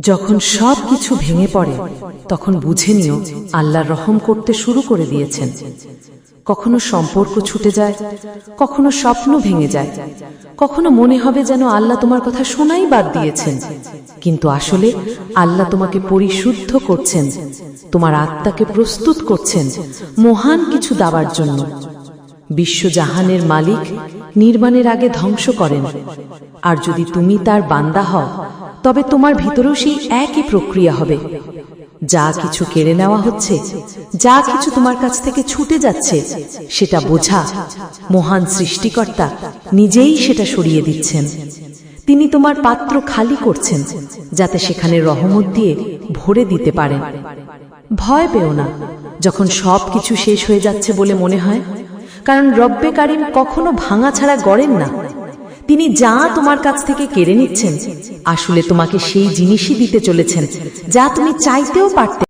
যখন সব কিছু ভেঙে পড়ে, তখন বুঝে নিও আল্লাহ রহম করতে শুরু করে দিয়েছেন। কখনো সম্পর্ক ছুটে যায়, কখনো স্বপ্ন ভেঙে যায়, কখনো মনে হবে যেন আল্লাহ তোমার কথা শোনাই বাদ দিয়েছেন। কিন্তু আসলে আল্লাহ তোমাকে পরিশুদ্ধ করছেন, তোমার আত্মাকে প্রস্তুত করছেন, মহান কিছু দাবার জন্য। বিশ্বজাহানের মালিক নির্মাণের আগে ধ্বংস করেন। আর যদি তুমি তার বান্দা হও, তবে তোমার ভিতরেও সেই একই প্রক্রিয়া হবে। যা কিছু কেড়ে নেওয়া হচ্ছে, যা কিছু তোমার কাছ থেকে ছুটে যাচ্ছে, সেটা বোঝা মহান সৃষ্টিকর্তা নিজেই সেটা সরিয়ে দিচ্ছেন। তিনি তোমার পাত্র খালি করছেন, যাতে সেখানে রহমত দিয়ে ভরে দিতে পারেন। ভয় পেও না, যখন সব কিছু শেষ হয়ে যাচ্ছে বলে মনে হয় কারণ রব্বে কারিম কখনো ভাঙা ছাড়া গড়েন না। তিনি যা তোমার কাছ থেকে কেড়ে নিচ্ছেন, আসলে তোমাকে সেই জিনিসই দিতে চলেছেন, যা তুমি চাইতেও পারতে